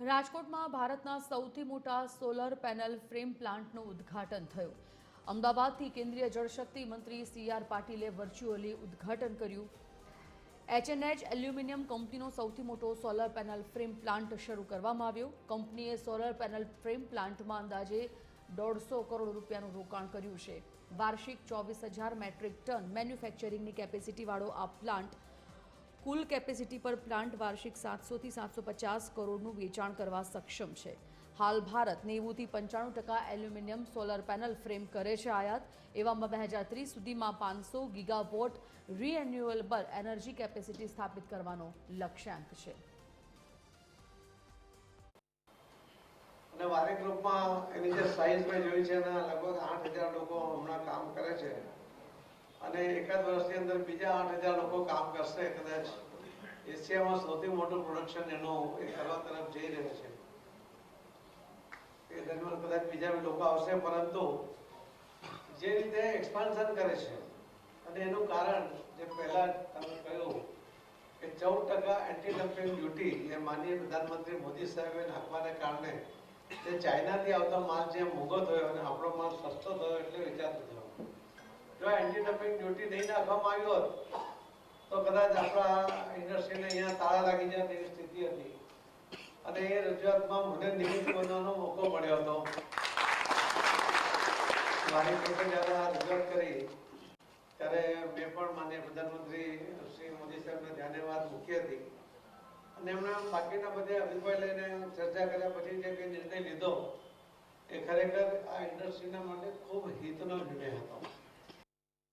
રાજકોટમાં ભારતના સૌથી મોટા સોલર પેનલ ફ્રેમ પ્લાન્ટનું ઉદ્ઘાટન થયું. અમદાવાદથી કેન્દ્રીય જળશક્તિ મંત્રી સી આર પાટીલે વર્ચ્યુઅલી ઉદ્ઘાટન કર્યું. એચએનએચ એલ્યુમિનિયમ કંપનીનો સૌથી મોટો સોલર પેનલ ફ્રેમ પ્લાન્ટ શરૂ કરવામાં આવ્યો. કંપનીએ સોલર પેનલ ફ્રેમ પ્લાન્ટમાં અંદાજે દોઢસો કરોડ રૂપિયાનું રોકાણ કર્યું છે. વાર્ષિક ચોવીસ હજાર મેટ્રિક ટન મેન્યુફેક્ચરિંગની કેપેસિટીવાળો આ પ્લાન્ટ કુલ કેપેસિટી પર પ્લાન્ટ વાર્ષિક સાતસોથી સાતસો પચાસ કરોડનું વેચાણ કરવા સક્ષમ છે. હાલ ભારત નેવુંથી પંચાણું ટકા એલ્યુમિનિયમ સોલર પેનલ ફ્રેમ કરે છે આયાત. એવામાં બે હજાર ત્રીસ સુધીમાં પાંચસો ગીગાવોટ રીએન્યુએબલ એનર્જી કેપેસિટી સ્થાપિત કરવાનો લક્ષ્યાંક છે. અને વારે ગ્રુપમાં એની જે સાઇઝ મેં જોઈ છે એના લગભગ આઠ હજાર લોકો હમણાં કામ કરે છે. અને એકાદ વર્ષની અંદર બીજા આઠ હજાર લોકો કામ કરશે, કદાચ એશિયામાં સૌથી મોટું પ્રોડક્શન એનું એ કરવા તરફ જઈ રહ્યું છે. એ દરમિયાન કદાચ બીજા બી લોકો આવશે, પરંતુ જે રીતે એક્સપાન્શન કરે છે, અને એનું કારણ જે પહેલા તમે કહ્યું કે ચૌદ ટકા એન્ટી ડમ્પિંગ ડ્યુટી એ માનનીય પ્રધાનમંત્રી મોદી સાહેબે નાખવાને કારણે જે ચાઇનાથી આવતો માલ જે મોંઘો થયો અને આપણો માલ સસ્તો થયો એટલે વિચારતો થયો. જો એન્ટી ડમ્પિંગ ડ્યુટી નહીં નાખવામાં આવ્યો હોત, તો કદાચ આપણા ઇન્ડસ્ટ્રીને અહીંયા તાળા લાગી જાય તેવી સ્થિતિ હતી. અને એ રજૂઆતમાં મને નિમિત્ત બનવાનો મોકો મળ્યો હતો. મારી પોતે જ્યારે આ રજૂઆત કરી, ત્યારે મેં પણ માન્ય પ્રધાનમંત્રી શ્રી મોદી સાહેબને ધ્યાને વાત મૂકી હતી. અને એમણે બાકીના બધે અભિપ્રાય લઈને ચર્ચા કર્યા પછી જે કંઈ નિર્ણય લીધો, એ ખરેખર આ ઇન્ડસ્ટ્રીના માટે ખૂબ હિતનો નિર્ણય હતો.